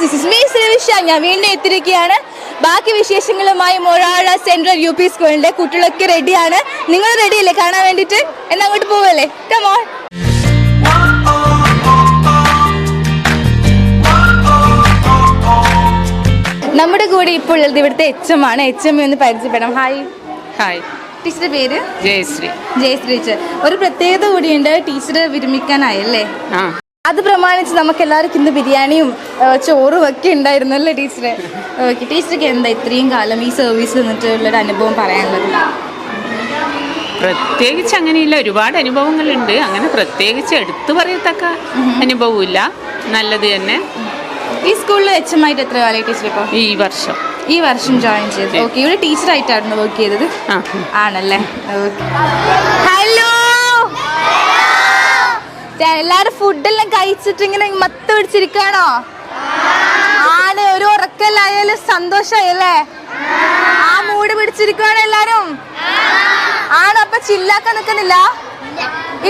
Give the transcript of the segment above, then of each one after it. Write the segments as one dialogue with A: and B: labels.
A: This is me ഞാൻ വീണ്ടും എത്തിയിരിക്കുകയാണ്. ബാക്കി വിശേഷങ്ങളുമായി മൊഴാഴ സെൻട്രൽ യു പി സ്കൂളിന്റെ കുട്ടികളൊക്കെ റെഡിയാണ് നിങ്ങൾ റെഡിയല്ലേ കാണാൻ വേണ്ടിയിട്ട്? എന്നാ അങ്ങോട്ട് പോവല്ലേ? കമോൺ നമ്മുടെ കൂടെ ഇപ്പോൾ ഉള്ളത് ഇവിടുത്തെ എച്ച് എം ആണ്. എച്ച് എം എന്ന് പരിചയപ്പെടാം. ഹായ്
B: ഹായ്
A: ടീച്ചറുടെ പേര്?
B: ജയശ്രീ.
A: ജയശ്രീ ടീച്ചർ. ഒരു പ്രത്യേകത കൂടിയുണ്ട്. ടീച്ചർ വിരമിക്കാനായല്ലേ?
B: ആ.
A: അത് പ്രമാണിച്ച് നമുക്ക് എല്ലാവർക്കും ഇന്ന് ബിരിയാണിയും ചോറും ഒക്കെ ഉണ്ടായിരുന്നു അല്ലേ ടീച്ചറെ? ഓക്കെ ടീച്ചർക്ക് എന്താ ഇത്രയും കാലം ഈ സർവീസ് നിന്നിട്ടുള്ളൊരു അനുഭവം പറയാനുള്ളത്?
B: പ്രത്യേകിച്ച് അങ്ങനെയില്ല. ഒരുപാട് അനുഭവങ്ങളുണ്ട്. അങ്ങനെ പ്രത്യേകിച്ച് എടുത്തു പറയത്തക്ക അനുഭവമില്ല നല്ലത് തന്നെ.
A: ഈ സ്കൂളിൽ എച്ച് എം ആയിട്ട് എത്ര കാലമായി ടീച്ചർ ഇപ്പോൾ
B: ഈ വർഷം.
A: ഈ വർഷം ജോയിൻ ചെയ്തു. ഓക്കെ. ഇവിടെ ടീച്ചറായിട്ടായിരുന്നു വർക്ക് ചെയ്തത്. ആണല്ലേ? ഹലോ എല്ലാരും ഫുഡെല്ലാം കഴിച്ചിട്ട് ഇങ്ങനെ മത്ത് പിടിച്ചിരിക്കാണോ ആണ് ഒരു ഉറക്കല്ലായാലും സന്തോഷായല്ലേ ആ മൂട് പിടിച്ചിരിക്കുവാണ് എല്ലാരും? ആണോ അപ്പൊ ചില്ലാക്കാൻ നിക്കുന്നില്ല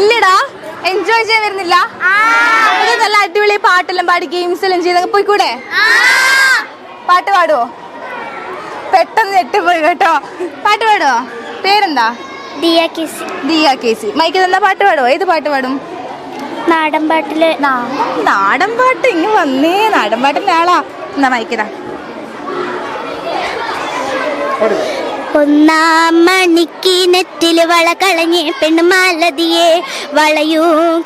A: ഇല്ലടാ എൻജോയ് ചെയ്യാൻ വരുന്നില്ല? നല്ല അടിപൊളി പാട്ടെല്ലാം പാടി ഗെയിംസ് എല്ലാം ചെയ്ത്. പോയിക്കൂടെ? പാട്ട് പാടുവോ പെട്ടെന്ന് ഞെട്ടിപ്പോയി കേട്ടോ. പാട്ട് പാടുവോ പേരെന്താ?
C: Diya KC.
A: Diya KC. Mike എന്താ പാട്ട് പാടുവോ ഏത് പാട്ട് പാടും?
C: നാടൻ
A: പാട്ടിൽ നാടൻ പാട്ട് ഇങ്ങ് വന്നേ. നാടൻ പാട്ടിന്റെ ആളാ. എന്നാ മൈക്കതാ
C: ഒന്നാം മണിക്ക് നെറ്റിൽ വള കളഞ്ഞ് പെണ്ണുമാലതിയെ വളയൂ.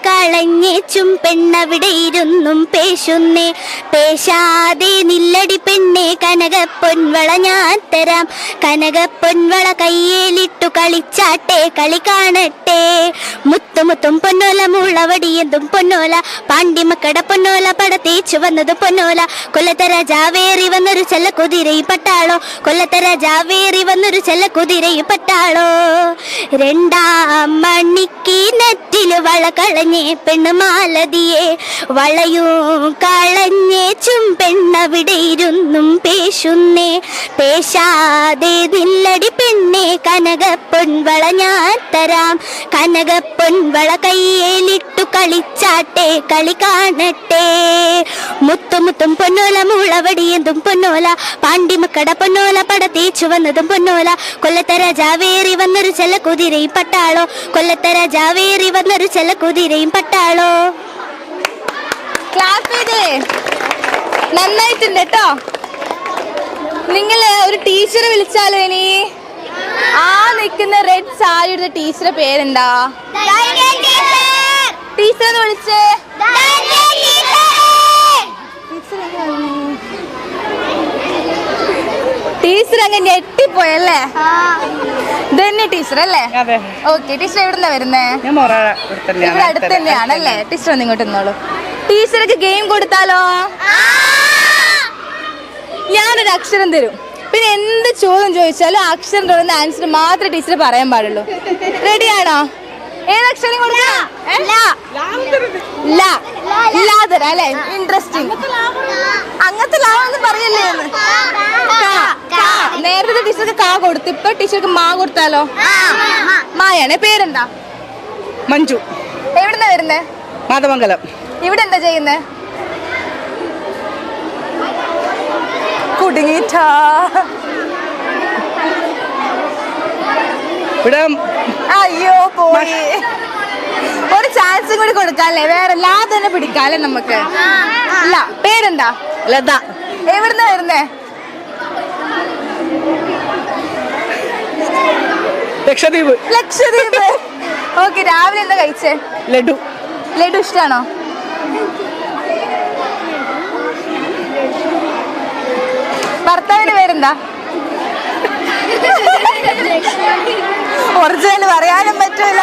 C: കളഞ്ഞേച്ചും പെണ്ണവിടെ ഇരുന്നും പേശുന്നേ. പേശാതെ നില്ലടി പെണ്ണെ കനക പൊൻവള ഞാൻ തരാം. കനക പൊൻവള കയ്യേലിട്ടു കളിച്ചാട്ടെ കളി കാണട്ടെ. മുത്തുമുത്തും പൊന്നോല മുളവടിയന്തും പൊന്നോല. പാണ്ടിമക്കട പൊന്നോല പട തേച്ചു വന്നത് പൊന്നോല. കൊല്ലത്തെ രാജാവേറി വന്നൊരു ചെല്ല കുതിരയും പട്ടാളോ. കൊല്ലത്തെ രാജാവേറി വന്നൊരു ചെല്ല കുതിരയും പട്ടാളോ രണ്ടാം മണിക്ക് നെറ്റിൽ വള കളഞ്ഞേ പെണ്ണ് മാലതിയെ വളയും. കളഞ്ഞേച്ചും പെണ്ണവിടെ ഇരുന്നും പേശുന്നേ. പേശാതെ നില്ലടി പെണ്ണെ കനക പൊൻവള ഞാൻ തരാം. കനക പൊൻവള കയ്യേലിട്ടു കളിച്ചാട്ടെ കളി കാണട്ടെ. മുത്തുമുത്തും പൊന്നോല മുളവടിയന്തും പൊന്നോല. പാണ്ടിമക്കട പൊന്നോല പട തേച്ചു വന്നതും പൊന്നോല. കൊല്ലത്തെ രാജാവേറി വന്നൊരു ചെല കുതിരയും പട്ടാളോ. കൊല്ലത്തെ രാജാവേറി വന്നൊരു ചെല കുതിരയും പട്ടാളോ.
A: ക്ലാസ് നന്നായിട്ടുണ്ട് കേട്ടോ നിങ്ങൾ ഒരു ടീച്ചർ വിളിച്ചാലോ ഇനി? നിൽക്കുന്ന റെഡ് സാരി എടുത്ത ടീച്ചറെ പേരെന്താ? ടീച്ചർ എന്ന് വിളിച്ചേ ടീച്ചർ അങ്ങ് ഞെട്ടിപ്പോയല്ലേ ഇതന്നെ ടീച്ചർ അല്ലേ?
B: അതെ.
A: ഓക്കെ ടീച്ചർ എവിടുന്ന വരുന്നേ? ഇവിടെ അടുത്ത് തന്നെയാണല്ലേ ടീച്ചർ ഒന്ന് ഇങ്ങോട്ട് നിന്നോളൂ. ടീച്ചർക്ക് ഗെയിം കൊടുത്താലോ? ഞാനൊരു അക്ഷരം തരും. പിന്നെ എന്ത് ചോദ്യം ചോദിച്ചാലും അക്ഷരം തുടർന്ന് ആൻസർ മാത്രമേ ടീച്ചർ പറയാൻ പാടുള്ളൂ. റെഡിയാണോ ഏത് അക്ഷരം കൊടുക്കാം? അല്ലേ? ഇൻട്രസ്റ്റിംഗ് അങ്ങനത്തെ ലാവെന്ന് പറയല്ലേ. നേരത്തെ ടീച്ചർക്ക് കാ കൊടുത്തു ഇപ്പൊ ടീച്ചർക്ക് മാ കൊടുത്താലോ? മായാണ്. പേരെന്താ?
B: മഞ്ജു.
A: എവിടുന്നാ വരുന്നേ?
B: മാതമംഗലം.
A: ഇവിടെ എന്താ ചെയ്യുന്നേ? കുടുങ്ങിട്ടാ അയ്യോ പോയി. ഒരു ചാൻസും കൂടി കൊടുക്കാല്ലേ? വേറെ ലാ തന്നെ പിടിക്കാല്ലേ നമുക്ക്? അല്ല പേരെന്താ?
B: ലത.
A: എവിടുന്നാ വരുന്നേ?
B: ലക്ഷദ്വീപ്.
A: ലക്ഷദ്വീപ്. ഓക്കെ രാവിലെ എന്താ കഴിച്ചേ?
B: ലഡു.
A: ലഡു ഇഷ്ടാണോ? പേരെന്താ ഒറിജിനൽ പറയാനും പറ്റൂല.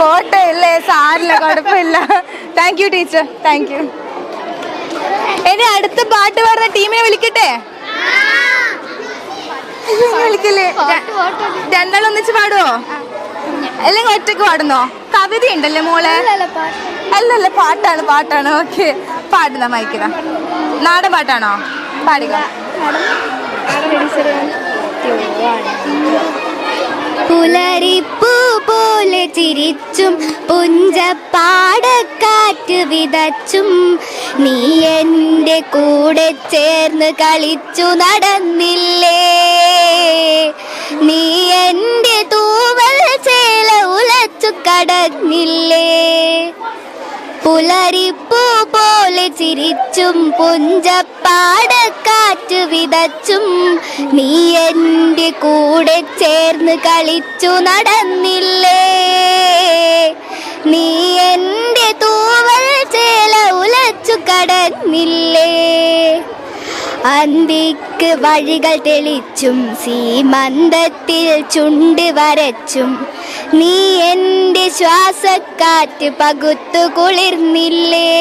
A: പോട്ടെ ഇല്ലേ? സാറിന് കുഴപ്പമില്ല thank you teacher thank you ഇനി അടുത്ത പാട്ട് പാടുന്ന ടീമിനെ വിളിക്കട്ടെ? വിളിക്കില്ലേ? രണ്ടാളും ഒന്നിച്ച് പാടുവോ? അല്ലെങ്കിൽ ഒറ്റയ്ക്ക് പാടുന്നോ? കവിത ഉണ്ടല്ലേ മോളെ? അല്ലല്ല പാട്ടാണ് പാട്ടാണ്. ഓക്കെ പാടുന്ന മയക്കുക നാടൻ പാട്ടാണോ? പാടുക.
D: പുലരിപ്പൂ പോലെ ചിരിച്ചും പുഞ്ചപ്പാടക്കാറ്റ് വിതച്ചും നീ എന്റെ കൂടെ ചേർന്ന് കളിച്ചു നടന്നില്ലേ? നീ എന്റെ തൂവൽ ചേല ഉലച്ചു കടന്നില്ലേ? പുലരിപ്പൂ പോലെ ചിരിച്ചും പുഞ്ചപ്പാടക്കാറ്റ് വിതച്ചും നീ എന്റെ കൂടെ ചേർന്ന് കളിച്ചു നടന്നില്ലേ? നീ എന്റെ തൂവൽ ചേല ഉലച്ചു കടന്നില്ലേ? അന്തിക്ക് വഴികൾ തെളിച്ചും സീമന്തത്തിൽ ചുണ്ട് വരച്ചും നീ ശ്വാസക്കാറ്റ് പകുത്തു കുളിർന്നില്ലേ?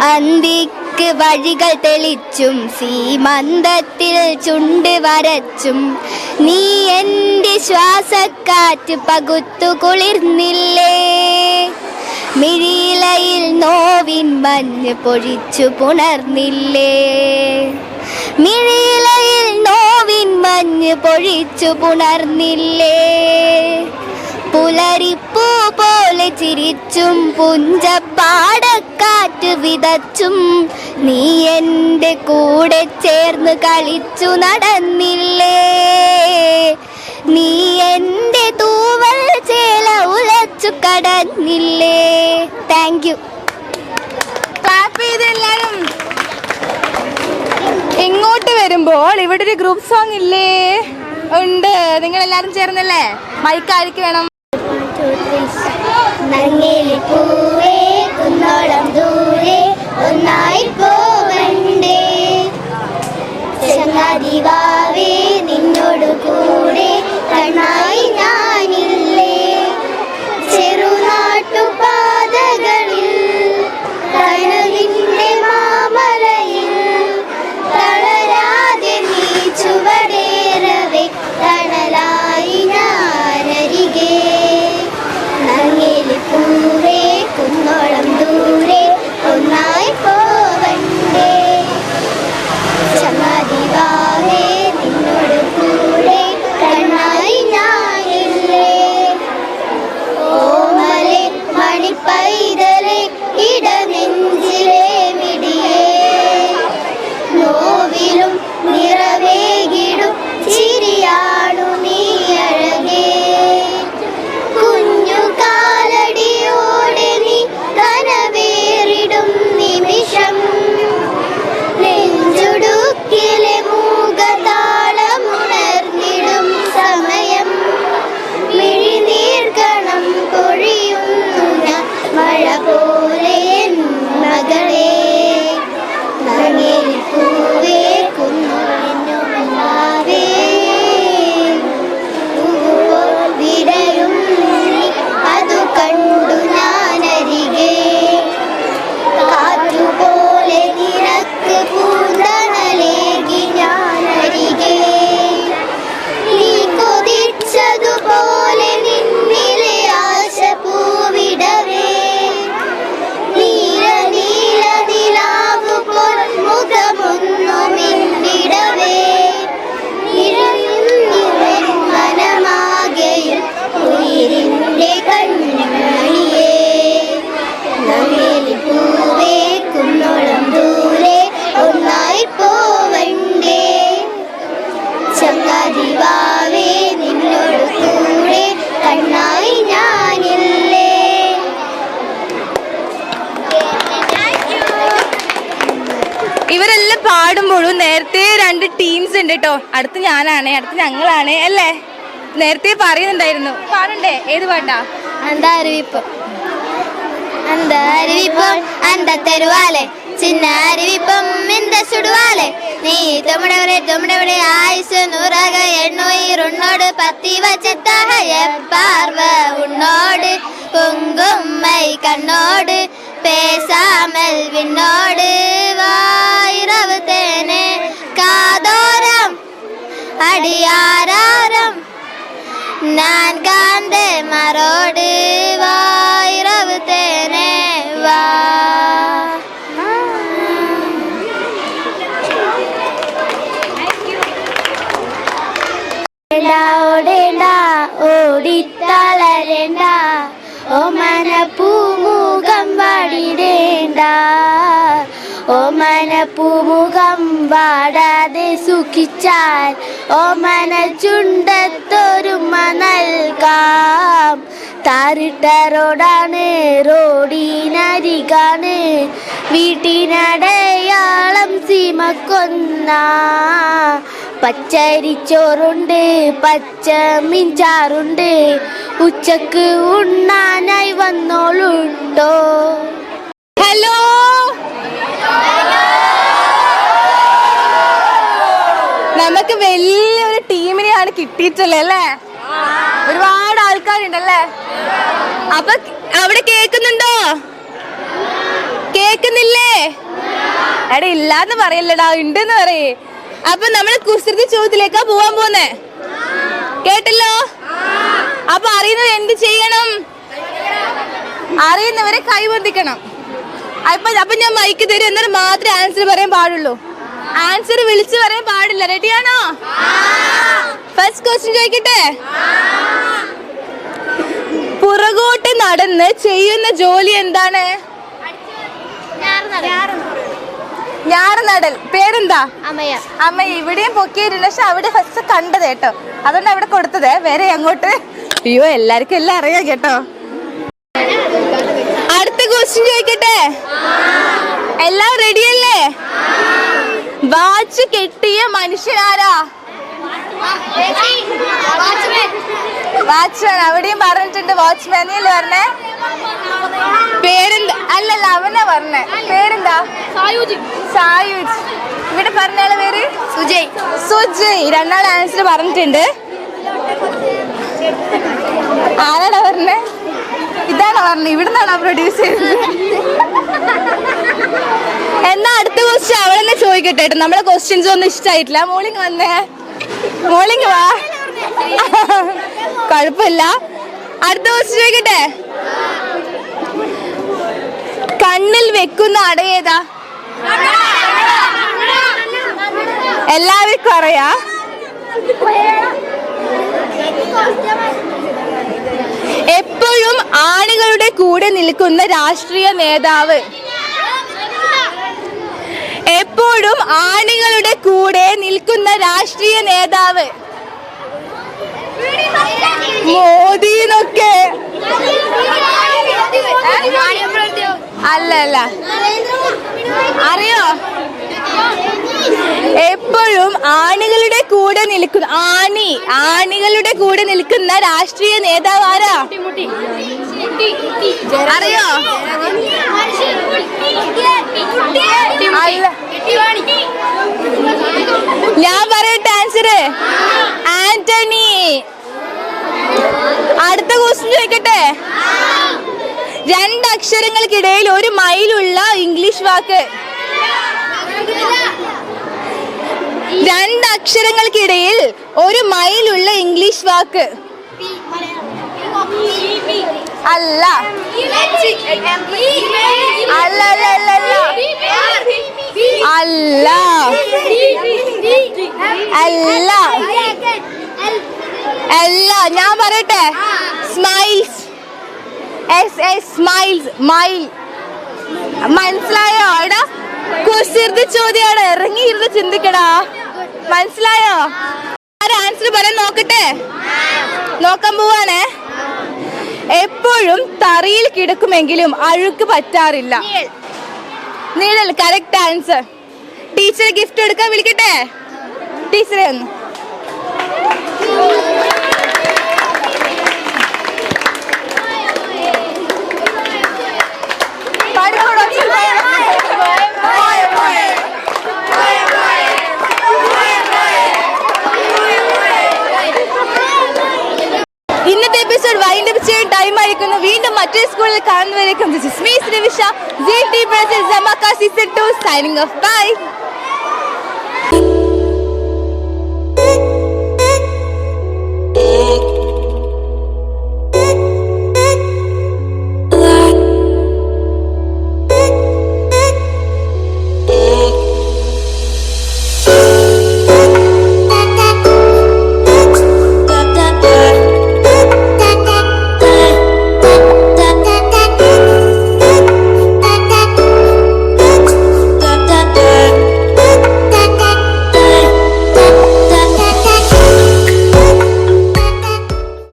D: അന്തിക്ക് വഴികൾ തെളിച്ചും സീമന്തത്തിൽ ചുണ്ട് വരച്ചും നീ എന്റെ ശ്വാസക്കാറ്റ് പകുത്തു കുളിർന്നില്ലേ? മിഴിയിലയിൽ നോവിൻ മഞ്ഞ് പൊഴിച്ചു പുണർന്നില്ലേ? മിഴിയിലയിൽ നോവിൻ മഞ്ഞ് പൊഴിച്ചു പുണർന്നില്ലേ? പുലരിപ്പൂ പോലെ ചിരിച്ചും പുഞ്ചപ്പാടക്കാറ്റ് വിതച്ചും നീ എന്റെ കൂടെ ചേർന്ന് കളിച്ചു നടന്നില്ലേ? നീ എന്റെ തൂവൽ ചേല ഉലച്ചു കടന്നില്ലേ? താങ്ക് യു
A: എല്ലാരും. ഇങ്ങോട്ട് വരുമ്പോൾ ഇവിടെ ഒരു ഗ്രൂപ്പ് സോങ് ഇല്ലേ? ഉണ്ട്. നിങ്ങൾ എല്ലാരും ചേർന്നല്ലേ? മൈക്ക് ആർക്ക് വേണം
D: പൂവേ ദൂരെ ഒന്നായി പോവണ്ടേ ചങ്ങാതിവാവേ നിന്നോട് കൂടെ കണ്ണായി നോവിലും നിറവേകിടും ചിരിയാണു നീ.
A: ഇവരെല്ലാം പാടുമ്പോഴും നേരത്തെ രണ്ട് ടീംസ് ഉണ്ട് കേട്ടോ അടുത്ത് ഞാനാണ് അടുത്ത് ഞങ്ങളാണ് അല്ലേ നേരത്തെ പറയുന്നുണ്ടായിരുന്നു പാടണ്ടേ ഏത് പാട്ടാ
D: அந்த அறிவிப்பு அந்த அறிவிப்போம் அந்த தெருவாலே சின்ன அறிவிப்பம் இந்த சுடுவாலே நீ தொமிடவரே தொமிடவரே ஆயுசு நூறாக எண்ணுயிர் உன்னோடு பத்தி வச்சத்தாக எப்பார்வ உன்னோடு பொங்கும்மை கண்ணோடு பேசாமல் விண்ணோடு அடியாராரம் நான் காந்த மரோடு வாயிரவு தேனே வா ഓടേണ്ട ഓടിത്തളരേണ്ട ഓമന പൂമുഖം വാടിടേണ്ട ഓമന പൂമുഖം വാടാതെ സുഖിച്ചാൽ ഓമന ചുണ്ടത്തൊരുമ നൽകാം. താറിട്ട റോഡാണ് റോഡിനരികാണ്. വീട്ടിനടയാളം സീമക്കൊന്ന. പച്ചരിച്ചോറുണ്ട് പച്ച മിഞ്ചാറുണ്ട് ഉച്ചയ്ക്ക് ഉണ്ണാനായി വന്നോളുണ്ടോ?
A: ഹലോ നമുക്ക് വലിയൊരു കിട്ടിയിട്ടുള്ളത് അല്ലേ ഒരുപാട് ആൾക്കാരുണ്ടല്ലേ? അപ്പൊ അവിടെ കേക്കുന്നുണ്ടോ കേക്കുന്നില്ലേ എടാ ഇല്ലാന്ന് പറയല്ലടാ ഉണ്ടെന്ന് പറയേ. അപ്പൊ നമ്മൾ കുസൃതി ചോദ്യത്തിലേക്കാ പോവാൻ പോന്നെ? കേട്ടല്ലോ? അപ്പൊ അറിയുന്നത് എന്ത് ചെയ്യണം? അറിയുന്നവരെ കൈബന്ധിക്കണം അപ്പൊ അപ്പൊ ഞാൻ മൈക്ക് തരും എന്നാൽ മാത്രമേ ആൻസർ പറയാൻ പാടുള്ളൂ. ആൻസർ വിളിച്ചു പറയാൻ പാടില്ല. റെഡിയാണോ ഫസ്റ്റ് ക്വസ്റ്റ്യൻ ചോദിക്കട്ടെ? പുറകോട്ട് നടന്ന് ചെയ്യുന്ന ജോലി എന്താണ്? ഞാറ് നടൽ പേരെന്താ?
D: അമ്മയ
A: അമ്മ ഇവിടെയും പൊക്കിയിരുന്നു പക്ഷെ അവിടെ ഫസ്റ്റ് കണ്ടത് കേട്ടോ. അതുകൊണ്ട് അവിടെ കൊടുത്തത്. വേറെ അങ്ങോട്ട്. അയ്യോ എല്ലാവർക്കും എല്ലാം അറിയാം കേട്ടോ. അടുത്ത ക്വസ്റ്റ്യൻ ചോദിക്കട്ടെ? എല്ലാം റെഡിയല്ലേ വാച്ച് കെട്ടിയ മനുഷ്യനാരാ? വാച്ച്മാൻ അവിടെയും പറഞ്ഞിട്ടുണ്ട് വാച്ച്മാൻ അല്ലേ പറഞ്ഞേ? പേരെന്താ? അല്ലല്ല അവനാ പറഞ്ഞേ. പേരെന്താ? സായുജ്. ഇവിടെ പറഞ്ഞാളെ പേര്? സുജയ്. സുജയ്. രണ്ടാൾ ആൻസർ പറഞ്ഞിട്ടുണ്ട്. ആരാടാ പറഞ്ഞേ? ഇതാണോ പറഞ്ഞത് ഇവിടുന്നാണോ പ്രൊഡ്യൂസ് ചെയ്തത്? എന്നാ അടുത്ത ക്വസ്റ്റ്യൻ അവളെന്നെ ചോദിക്കട്ടെ കേട്ടോ നമ്മളെ ക്വസ്റ്റ്യൻസ് ഒന്നും ഇഷ്ടമായിട്ടില്ല മോളിങ് വന്നേ. മോളിങ് വാ. കുഴപ്പമില്ല. അടുത്ത ക്വസ്റ്റ്യൻ ചോദിക്കട്ടെ? കണ്ണിൽ വെക്കുന്ന അടയേതാ എല്ലാവർക്കും അറിയാ? എപ്പോഴും ആണുകളുടെ കൂടെ നിൽക്കുന്ന രാഷ്ട്രീയ നേതാവ് എപ്പോഴും ആണികളുടെ കൂടെ നിൽക്കുന്ന രാഷ്ട്രീയ നേതാവ്. മോദി എന്നൊക്കെ അല്ല അല്ല. അറിയോ? എപ്പോഴും ആണികളുടെ കൂടെ നിൽക്കുന്ന ആണി ആണികളുടെ കൂടെ നിൽക്കുന്ന രാഷ്ട്രീയ നേതാവ് ആരാ? അറിയോ? ഞാൻ പറയട്ടെ ആൻസർ ആന്റണി. അടുത്ത ക്വസ്റ്റ്യൻ ചോദിക്കട്ടെ? രണ്ട് അക്ഷരങ്ങൾക്കിടയിൽ ഒരു മൈലുള്ള ഇംഗ്ലീഷ് വാക്ക്. രണ്ട് അക്ഷരങ്ങൾക്കിടയിൽ ഒരു മൈലുള്ള ഇംഗ്ലീഷ് വാക്ക്. അല്ല. അല്ല. അല്ല. അല്ല. ഞാൻ പറയട്ടെ? Smiles S S smiles mile മനസ്സിലായോ? അവിടെ കുസൃതി ചോദ്യമാണ് ഇറങ്ങിയിരുന്ന് ചിന്തിക്കടാ. മനസ്സിലായോ? ആരും ആൻസർ പറയാൻ നോക്കട്ടെ? നോക്കാൻ പോവാണേ. എപ്പോഴും തറിയിൽ കിടക്കുമെങ്കിലും അഴുക്ക് പറ്റാറില്ല. നീഴൽ കറക്റ്റ് ആൻസർ ടീച്ചർ ഗിഫ്റ്റ് എടുക്കാൻ വിളിക്കട്ടെ? ടീച്ചറെ ഒന്ന് പാടിക്കോളൂ, ഇന്നത്തെ എപ്പിസോഡ് വൈൻഡ് അപ്പ് ചെയ്യാൻ ടൈം ആയിരിക്കുന്നു വീണ്ടും മറ്റൊരു സ്കൂളിൽ കാണുന്നവരേക്കും this is me Sreevisha G T presents season 2 signing off bye